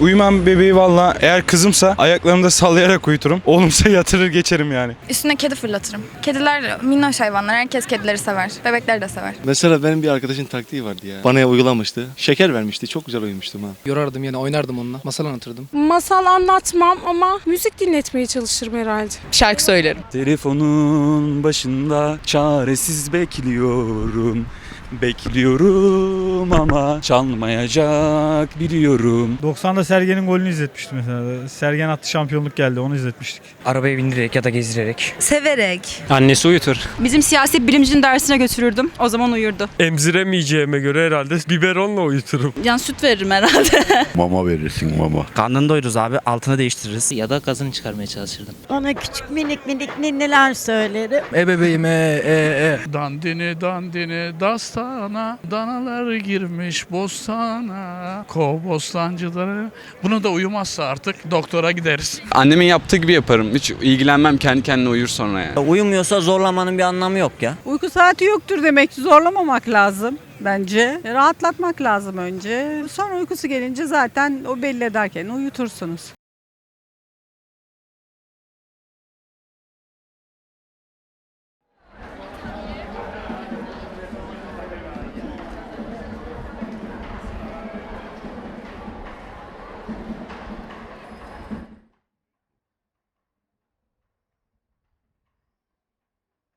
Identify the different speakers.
Speaker 1: Uyumam bebeği valla eğer kızımsa ayaklarımda sallayarak uyuturum. Oğlumsa yatırır geçerim yani.
Speaker 2: Üstüne kedi fırlatırım. Kediler minnoş hayvanlar. Herkes kedileri sever. Bebekler de sever.
Speaker 3: Mesela benim bir arkadaşın taktiği vardı ya. Bana uygulamıştı. Şeker vermişti. Çok güzel uyumuştum ha.
Speaker 4: Yorardım yani oynardım onunla. Masal anlatırdım.
Speaker 5: Masal anlatmam ama müzik dinletmeye çalışırım herhalde.
Speaker 6: Şarkı söylerim.
Speaker 1: Telefonun başında çaresiz bekliyorum. Bekliyorum ama çalmayacak biliyorum.
Speaker 7: 90'da Sergen'in golünü izletmiştim mesela. Sergen attı şampiyonluk geldi onu izletmiştik.
Speaker 8: Arabaya bindirerek ya da gezdirerek.
Speaker 6: Severek.
Speaker 4: Annesi uyutur.
Speaker 6: Bizim siyaset bilimcinin dersine götürürdüm. O zaman uyurdu.
Speaker 9: Emziremeyeceğime göre herhalde biberonla uyuturum.
Speaker 6: Yani süt veririm herhalde.
Speaker 10: Mama verirsin mama.
Speaker 8: Karnını doyururuz abi altını değiştiririz.
Speaker 11: Ya da gazını çıkarmaya çalışırdım.
Speaker 5: Ona küçük minik minik neler söylerim.
Speaker 4: Ebebeğime e e.
Speaker 7: Dandini dandini dastana danalar girmiş bostana kov bostancıları. Bunu da uyumazsa artık doktora gideriz.
Speaker 1: Annemin yaptığı gibi yaparım. Hiç ilgilenmem kendi kendine uyur sonra yani.
Speaker 8: Uyumuyorsa zorlamanın bir anlamı yok ya.
Speaker 5: Uyku saati yoktur demek zorlamamak lazım bence. Rahatlatmak lazım önce. Sonra uykusu gelince zaten o belli ederken uyutursunuz.